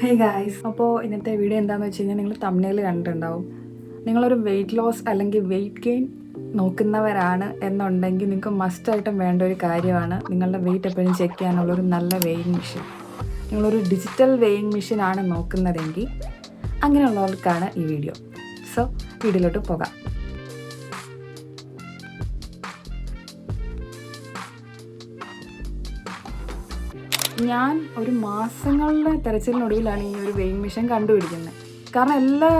Hey guys അപ്പോൾ ഇന്നത്തെ video എന്താണെന്ന് വെച്ച് കഴിഞ്ഞാൽ നിങ്ങൾ തമിഴിൽ കണ്ടിട്ടുണ്ടാവും. നിങ്ങളൊരു വെയിറ്റ് ലോസ് അല്ലെങ്കിൽ വെയിറ്റ് ഗെയിൻ നോക്കുന്നവരാണ് എന്നുണ്ടെങ്കിൽ നിങ്ങൾക്ക് മസ്റ്റായിട്ടും വേണ്ട ഒരു കാര്യമാണ് നിങ്ങളുടെ വെയിറ്റ് എപ്പോഴും ചെക്ക് ചെയ്യാനുള്ള ഒരു നല്ല വെയിങ് മെഷീൻ നിങ്ങളൊരു ഡിജിറ്റൽ വെയിങ് ആണ് നോക്കുന്നതെങ്കിൽ അങ്ങനെയുള്ളവർക്കാണ് ഈ വീഡിയോ സോ വീഡിയോയിലോട്ട് പോകാം. ഞാൻ ഒരു മാസങ്ങളുടെ തിരച്ചിലിനൊടുവിലാണ് ഈ ഒരു വെയിങ് മെഷീൻ കണ്ടുപിടിക്കുന്നത്. കാരണം എല്ലാ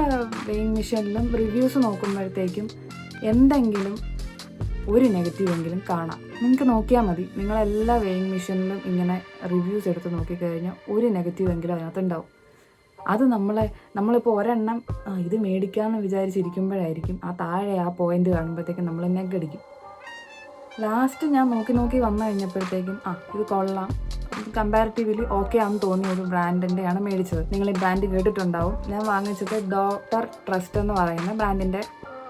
വെയിങ് മെഷീനിലും റിവ്യൂസ് നോക്കുമ്പോഴത്തേക്കും എന്തെങ്കിലും ഒരു നെഗറ്റീവ് എങ്കിലും കാണാം. നിങ്ങൾക്ക് നോക്കിയാൽ മതി. നിങ്ങളെല്ലാ വെയിങ് മെഷീനിലും ഇങ്ങനെ റിവ്യൂസ് എടുത്ത് നോക്കിക്കഴിഞ്ഞാൽ ഒരു നെഗറ്റീവ് എങ്കിലും അതിനകത്ത് ഉണ്ടാവും അത് നമ്മളെ നമ്മളിപ്പോൾ ഒരെണ്ണം ഇത് മേടിക്കാമെന്ന് വിചാരിച്ചിരിക്കുമ്പോഴായിരിക്കും ആ താഴെ ആ പോയിന്റ് കാണുമ്പോഴത്തേക്കും നമ്മൾ നെഗടിക്കും. ലാസ്റ്റ് ഞാൻ നോക്കി നോക്കി വന്നു കഴിഞ്ഞപ്പോഴത്തേക്കും ആ ഇത് കൊള്ളാം. കമ്പാരിറ്റീവ്ലി ഓക്കെ ആണെന്ന് തോന്നിയ ഒരു ബ്രാൻഡിന്റെയാണ് മേടിച്ചത്. നിങ്ങൾ ഈ ബ്രാൻഡ് കേട്ടിട്ടുണ്ടാവും. ഞാൻ വാങ്ങിച്ചത് ഡോക്ടർ ട്രസ്റ്റ് എന്ന് പറയുന്ന ബ്രാൻഡിന്റെ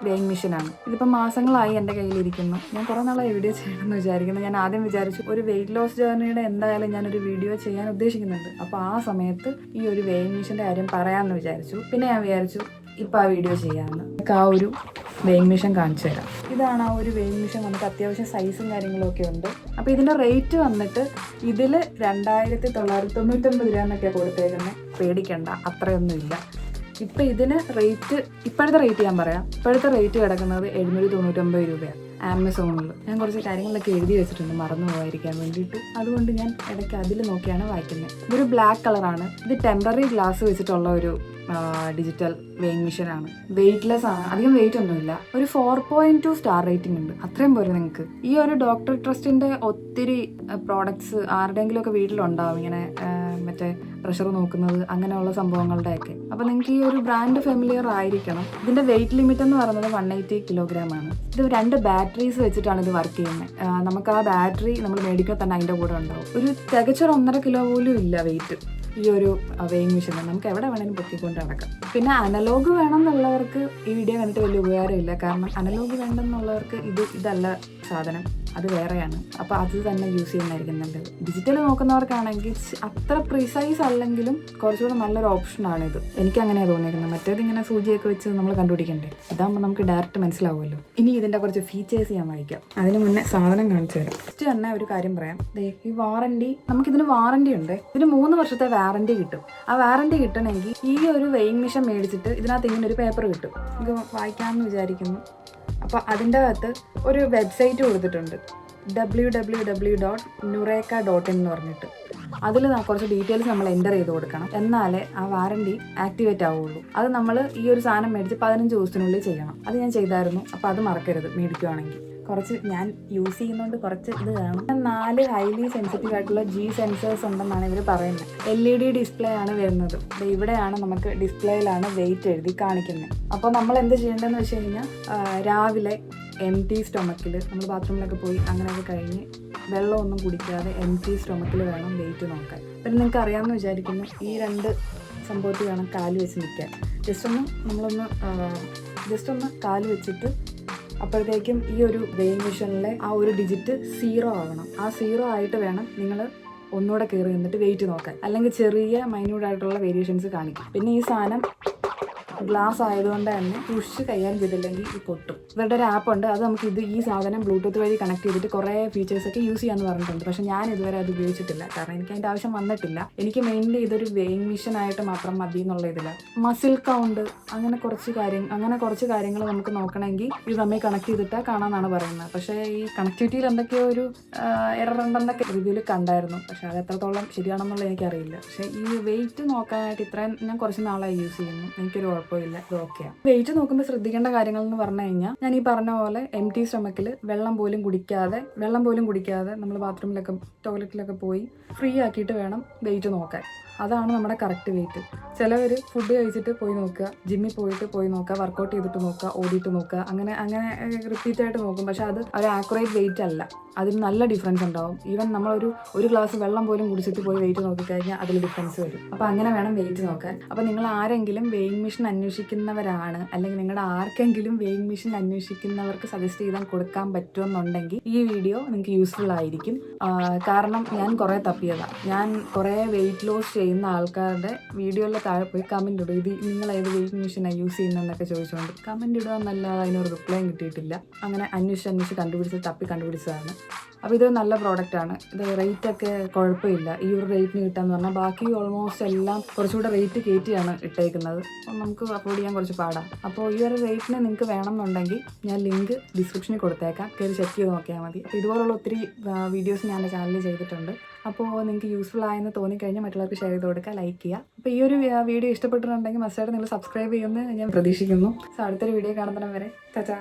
വെയിങ് മെഷീനാണ്. ഇതിപ്പോൾ മാസങ്ങളായി എന്റെ കയ്യിലിരിക്കുന്നു. ഞാൻ കുറേ നാളായി വീഡിയോ ചെയ്യണമെന്ന് വിചാരിക്കുന്നു. ഞാൻ ആദ്യം വിചാരിച്ചു ഒരു വെയിറ്റ് ലോസ് ജേർണിയുടെ എന്തായാലും ഞാനൊരു വീഡിയോ ചെയ്യാൻ ഉദ്ദേശിക്കുന്നുണ്ട്. അപ്പോൾ ആ സമയത്ത് ഈ ഒരു വെയിങ് മെഷീന്റെ കാര്യം പറയാമെന്ന് വിചാരിച്ചു. പിന്നെ ഞാൻ വിചാരിച്ചു ഇപ്പോൾ ആ വീഡിയോ ചെയ്യാമെന്ന്. നമുക്ക് ആ ഒരു വെയിങ് മെഷീൻ കാണിച്ചു തരാം. ഇതാണ് ആ ഒരു വെയിങ് മെഷീൻ നമുക്ക് അത്യാവശ്യം സൈസും കാര്യങ്ങളൊക്കെ ഉണ്ട്. അപ്പോൾ ഇതിന്റെ റേറ്റ് വന്നിട്ട് ഇതിൽ രണ്ടായിരത്തി തൊള്ളായിരത്തി തൊണ്ണൂറ്റൊമ്പത് രൂപ എന്നൊക്കെയാണ് കൊടുത്തേക്കുന്നത് പേടിക്കണ്ട അത്രയൊന്നുമില്ല. ഇപ്പം ഇതിന് റേറ്റ് ഇപ്പോഴത്തെ റേറ്റ് ഞാൻ പറയാം. ഇപ്പോഴത്തെ റേറ്റ് കിടക്കുന്നത് എഴുന്നൂറ്റി തൊണ്ണൂറ്റൊമ്പത് രൂപയാണ് ആമസോണിൽ. ഞാൻ കുറച്ച് കാര്യങ്ങളൊക്കെ എഴുതി വെച്ചിട്ടുണ്ട് മറന്നു പോകാതിരിക്കാൻ വേണ്ടിയിട്ട്. അതുകൊണ്ട് ഞാൻ ഇടയ്ക്ക് അതിൽ നോക്കിയാണ് വായിക്കുന്നത്. ഇതൊരു ബ്ലാക്ക് കളറാണ് ഇത് ടെമ്പററി ഗ്ലാസ് വെച്ചിട്ടുള്ള ഒരു ഡിജിറ്റൽ വെയിങ് മെഷീനാണ് വെയിറ്റ്ലെസ് ആണ്. അധികം വെയിറ്റ് ഒന്നുമില്ല ഒരു four point two star rating ഉണ്ട്. അത്രയും പോരെ നിങ്ങൾക്ക് ഈ ഒരു ഡോക്ടർ ട്രസ്റ്റിന്റെ ഒത്തിരി പ്രോഡക്ട്സ് ആരുടെയെങ്കിലും ഒക്കെ വീട്ടിലുണ്ടാവും. ഇങ്ങനെ മറ്റേ പ്രഷർ നോക്കുന്നത് അങ്ങനെയുള്ള സംഭവങ്ങളുടെയൊക്കെ. അപ്പോൾ നിങ്ങൾക്ക് ഈ ഒരു ബ്രാൻഡ് ഫെമിലിയർ ആയിരിക്കണം. ഇതിന്റെ വെയിറ്റ് ലിമിറ്റ് എന്ന് പറയുന്നത് വൺ എയ്റ്റി കിലോഗ്രാം ആണ്. ഇത് രണ്ട് ബാറ്ററീസ് വെച്ചിട്ടാണ് ഇത് വർക്ക് ചെയ്യുന്നത് നമുക്ക് ആ ബാറ്ററി നമ്മൾ മേടിക്കാൻ തന്നെ അതിന്റെ കൂടെ ഉണ്ടാവും. ഒരു തികച്ചൊരു ഒന്നര കിലോ പോലും ഇല്ല വെയിറ്റ് ഈ ഒരു വെയിങ് മെഷീൻ നമുക്ക് എവിടെ വേണമെങ്കിലും പൊക്കിക്കൊണ്ട് നടക്കാം. പിന്നെ അനലോഗ് വേണം എന്നുള്ളവർക്ക് ഈ വീഡിയോ കണ്ടിട്ട് വലിയ ഉപകാരമില്ല. കാരണം അനലോഗ് വേണ്ടെന്നുള്ളവർക്ക് ഇത് ഇതല്ല സാധനം. അത് വേറെയാണ്. അപ്പോൾ അത് തന്നെ യൂസ് ചെയ്യുന്നതായിരിക്കും നല്ലത് ഡിജിറ്റൽ നോക്കുന്നവർക്കാണെങ്കിൽ അത്ര പ്രിസൈസ് അല്ലെങ്കിലും കുറച്ചുകൂടെ നല്ലൊരു ഓപ്ഷനാണ് ഇത്. എനിക്ക് അങ്ങനെയാണ് തോന്നിയിരുന്നത് മറ്റേത് ഇങ്ങനെ സൂചിയൊക്കെ വെച്ച് നമ്മൾ കണ്ടുപിടിക്കണ്ടേ? ഇതാകുമ്പോൾ നമുക്ക് ഡയറക്റ്റ് മനസ്സിലാവുമല്ലോ. ഇനി ഇതിന്റെ കുറച്ച് ഫീച്ചേഴ്സ് ഞാൻ വായിക്കാം. അതിന് മുന്നേ സാധനം കാണിച്ചു തരാം. ഫസ്റ്റ് തന്നെ ഒരു കാര്യം പറയാം. ഈ വാറണ്ടി നമുക്കിതിന് വാറണ്ടി ഉണ്ട്. ഇതിന് മൂന്ന് വർഷത്തെ വാറണ്ടി കിട്ടും. ആ വാറന്റി കിട്ടണമെങ്കിൽ ഈ ഒരു വെയിങ് മെഷീൻ മേടിച്ചിട്ട് ഇതിനകത്ത് ഇങ്ങനെ ഒരു പേപ്പർ കിട്ടും. ഇത് വായിക്കാമെന്ന് വിചാരിക്കുന്നു. അപ്പോൾ അതിന്റെ അകത്ത് ഒരു വെബ്സൈറ്റ് കൊടുത്തിട്ടുണ്ട്. W W W dot Nureca dot എന്ന് പറഞ്ഞിട്ട്. അതിൽ കുറച്ച് ഡീറ്റെയിൽസ് നമ്മൾ എന്റർ ചെയ്ത് കൊടുക്കണം. എന്നാലേ ആ വാറണ്ടി ആക്ടിവേറ്റ് ആവുള്ളൂ. അത് നമ്മൾ ഈ ഒരു സാധനം മേടിച്ച് പതിനഞ്ച് ദിവസത്തിനുള്ളിൽ ചെയ്യണം. അത് ഞാൻ ചെയ്തായിരുന്നു. അപ്പോൾ അത് മറക്കരുത് മേടിക്കുവാണെങ്കിൽ. കുറച്ച് ഞാൻ യൂസ് ചെയ്യുന്നതുകൊണ്ട് കുറച്ച് ഇത് കാണും നാല് ഹൈലി സെൻസിറ്റീവ് ആയിട്ടുള്ള ജി സെൻസേഴ്സ് ഉണ്ടെന്നാണ് ഇവർ പറയുന്നത് എൽ ഇ ഡി ഡിസ്പ്ലേ ആണ് വരുന്നത്. ഇവിടെയാണ് നമുക്ക് ഡിസ്പ്ലേയിലാണ് വെയിറ്റ് എഴുതി കാണിക്കുന്നത്. അപ്പോൾ നമ്മൾ എന്ത് ചെയ്യേണ്ടതെന്ന് വെച്ച് കഴിഞ്ഞാൽ രാവിലെ എം ടി സ്റ്റൊമക്കിൽ നമ്മൾ ബാത്റൂമിലൊക്കെ പോയി അങ്ങനെയൊക്കെ കഴിഞ്ഞ് വെള്ളമൊന്നും കുടിക്കാതെ എം ടി സ്റ്റൊമക്കിൽ വേണം വെയിറ്റ് നോക്കാൻ. പിന്നെ നിങ്ങൾക്ക് അറിയാമെന്ന് വിചാരിക്കുന്നു. ഈ രണ്ട് സംഭവത്തിൽ വേണം കാൽ വെച്ച് നിൽക്കാൻ ജസ്റ്റ് ഒന്ന് നമ്മളൊന്ന് ജസ്റ്റ് ഒന്ന് കാൽ വെച്ചിട്ട് അപ്പോഴത്തേക്കും ഈ ഒരു വെയിങ് മെഷീനിലെ ആ ഒരു ഡിജിറ്റ് സീറോ ആവണം ആ സീറോ ആയിട്ട് വേണം നിങ്ങൾ ഒന്നുകൂടെ കയറി നിന്നിട്ട് വെയിറ്റ് നോക്കാൻ. അല്ലെങ്കിൽ ചെറിയ മൈന്യൂട്ട് ആയിട്ടുള്ള വേരിയേഷൻസ് കാണിക്കും. പിന്നെ ഈ സാധനം ഗ്ലാസ് ആയതുകൊണ്ട് തന്നെ പുഷ് കൈകാര്യം ചെയ്തില്ലെങ്കിൽ ഈ പൊട്ടും. ഇവരുടെ ഒരു ആപ്പ് ഉണ്ട്. അത് നമുക്ക് ഇത് ഈ സാധനം ബ്ലൂടൂത്ത് വഴി കണക്ട് ചെയ്തിട്ട് കുറേ ഫീച്ചേഴ്സ് ഒക്കെ യൂസ് ചെയ്യാന്ന് പറഞ്ഞിട്ടുണ്ട്. പക്ഷെ ഞാൻ ഇതുവരെ അത് ഉപയോഗിച്ചിട്ടില്ല. കാരണം എനിക്ക് അതിന്റെ ആവശ്യം വന്നിട്ടില്ല. എനിക്ക് മെയിൻലി ഇതൊരു വെയിങ് മിഷൻ ആയിട്ട് മാത്രം മതി എന്നുള്ള ഇതില്ല മസിൽ കൗണ്ട് അങ്ങനെ കുറച്ച് കാര്യം അങ്ങനെ കുറച്ച് കാര്യങ്ങൾ നമുക്ക് നോക്കണമെങ്കിൽ ഇത് തമ്മിൽ കണക്ട് ചെയ്തിട്ടാ കാണാമെന്നാണ് പറയുന്നത്. പക്ഷേ ഈ കണക്ടിവിറ്റിയിൽ എന്തൊക്കെയോ ഒരു എറർ ഉണ്ടെന്നൊക്കെ റിവ്യൂവിൽ കണ്ടായിരുന്നു. പക്ഷെ അത് എത്രത്തോളം ശരിയാണെന്നുള്ളത് എനിക്കറിയില്ല. പക്ഷെ ഈ വെയിറ്റ് നോക്കാനായിട്ട് ഇത്രയും ഞാൻ കുറച്ച് നാളായി യൂസ് ചെയ്യുന്നു. എനിക്കൊരു കുഴപ്പമില്ല. ഇത് ഓക്കെയാണ് വെയിറ്റ് നോക്കുമ്പോൾ ശ്രദ്ധിക്കേണ്ട കാര്യങ്ങൾ എന്ന് പറഞ്ഞു കഴിഞ്ഞാൽ ഞാൻ ഈ പറഞ്ഞ പോലെ എം ടി സ്റ്റൊമക്കിൽ വെള്ളം പോലും കുടിക്കാതെ വെള്ളം പോലും കുടിക്കാതെ നമ്മൾ ബാത്റൂമിലൊക്കെ ടോയ്ലറ്റിലൊക്കെ പോയി ഫ്രീ ആക്കിയിട്ട് വേണം വെയിറ്റ് നോക്കാൻ. അതാണ് നമ്മുടെ കറക്റ്റ് വെയിറ്റ് ചിലവർ ഫുഡ് കഴിച്ചിട്ട് പോയി നോക്കുക ജിമ്മിൽ പോയിട്ട് പോയി നോക്കുക വർക്കൗട്ട് ചെയ്തിട്ട് നോക്കുക ഓടിയിട്ട് നോക്കുക അങ്ങനെ അങ്ങനെ റിപ്പീറ്റ് ആയിട്ട് നോക്കും. പക്ഷെ അത് ഒരു ആക്യുറേറ്റ് വെയിറ്റ് അല്ല. അതിന് നല്ല ഡിഫറൻസ് ഉണ്ടാവും. ഈവൻ നമ്മളൊരു ഒരു ഗ്ലാസ് വെള്ളം പോലും കുടിച്ചിട്ട് പോയി വെയിറ്റ് നോക്കിക്കഴിഞ്ഞാൽ അതിൽ ഡിഫറൻസ് വരും. അപ്പോൾ അങ്ങനെ വേണം വെയിറ്റ് നോക്കാൻ. അപ്പോൾ നിങ്ങൾ ആരെങ്കിലും വെയിങ് മെഷീൻ അന്വേഷിക്കുന്നവരാണ് അല്ലെങ്കിൽ നിങ്ങളുടെ ആർക്കെങ്കിലും വെയിങ് മെഷീൻ അന്വേഷിക്കുന്നവർക്ക് സജസ്റ്റ് ചെയ്താൽ കൊടുക്കാൻ പറ്റുമെന്നുണ്ടെങ്കിൽ ഈ വീഡിയോ നിങ്ങൾക്ക് യൂസ്ഫുൾ ആയിരിക്കും. കാരണം ഞാൻ കുറേ തപ്പിയതാണ് ഞാൻ കുറേ വെയിറ്റ് ലോസ് ചെയ്യുന്ന ആൾക്കാരുടെ വീഡിയോയിലെ താഴെ പോയി കമന്റ് ഇടും. ഇത് നിങ്ങൾ ഏത് വെയിറ്റ് മെഷീനാണ് യൂസ് ചെയ്യുന്നതെന്നൊക്കെ ചോദിച്ചുകൊണ്ട് കമന്റ് ഇടുക എന്നല്ലാതെ അതിനൊരു റിപ്ലൈ കിട്ടിയിട്ടില്ല. അങ്ങനെ അന്വേഷിച്ച് അന്വേഷിച്ച് കണ്ടുപിടിച്ച് തപ്പി കണ്ടുപിടിച്ചതാണ്. അപ്പോൾ ഇത് നല്ല പ്രോഡക്റ്റാണ് ഇത് റേറ്റ് ഒക്കെ കുഴപ്പമില്ല. ഈ ഒരു റേറ്റിന് കിട്ടാന്ന് പറഞ്ഞാൽ ബാക്കി ഓൾമോസ്റ്റ് എല്ലാം കുറച്ചുകൂടെ റേറ്റ് കയറ്റിയാണ് ഇട്ടേക്കുന്നത്. നമുക്ക് അപ്ലോഡ് ചെയ്യാൻ കുറച്ച് പാടാം. അപ്പോൾ ഈ ഒരു റേറ്റിന് നിങ്ങൾക്ക് വേണമെന്നുണ്ടെങ്കിൽ ഞാൻ ലിങ്ക് ഡിസ്ക്രിപ്ഷനിൽ കൊടുത്തേക്കാം. കയറി ചെക്ക് ചെയ്ത് നോക്കിയാൽ മതി. അപ്പോൾ ഇതുപോലുള്ള ഒത്തിരി വീഡിയോസ് ഞാൻ എന്റെ ചാനലിൽ ചെയ്തിട്ടുണ്ട്. അപ്പോൾ നിങ്ങൾക്ക് യൂസ്ഫുൾ ആയെന്ന് തോന്നിക്കഴിഞ്ഞാൽ മറ്റുള്ളവർക്ക് ഷെയർ ചെയ്ത് കൊടുക്കുക ലൈക്ക് ചെയ്യുക. അപ്പോൾ ഈ ഒരു വീഡിയോ ഇഷ്ടപ്പെട്ടിട്ടുണ്ടെങ്കിൽ മസ്റ്റായിട്ട് നിങ്ങൾ സബ്സ്ക്രൈബ് ചെയ്യുമെന്ന് ഞാൻ പ്രതീക്ഷിക്കുന്നു. സോ അടുത്തൊരു വീഡിയോ കാണുന്നതിന് വരെ ചാച്ചാ